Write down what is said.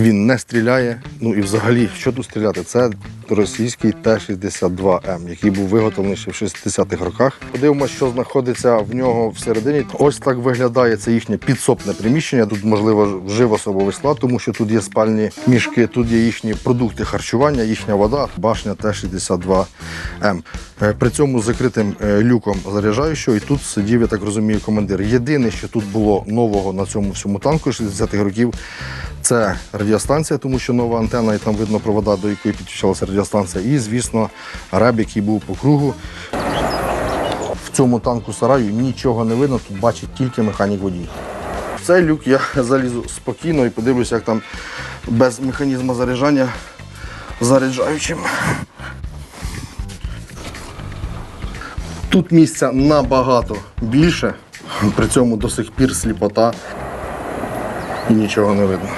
Він не стріляє. Ну і взагалі, що тут стріляти? Це російський Т-62М, який був виготовлений ще в 60-х роках. Подивимося, що знаходиться в нього всередині. Ось так виглядає це їхнє підсобне приміщення. Тут, можливо, вжив особовий склад, тому що тут є спальні мішки, тут є їхні продукти харчування, їхня вода, башня Т-62М. Е, При цьому закритим е, люком заряджаючого, і тут сидів, я так розумію, командир. Єдине, що тут було нового на цьому всьому танку 60-х років, це радіостанція, тому що нова антенна, і там видно провода, до якої підключалася радіостанція. І, звісно, реб, який був по кругу. В цьому танку сараю нічого не видно, тут бачить тільки механік водій. В цей люк я залізу спокійно і подивлюся, як там без механізму заряджання заряджаючим. Тут місця набагато більше, при цьому до сих пір сліпота і нічого не видно.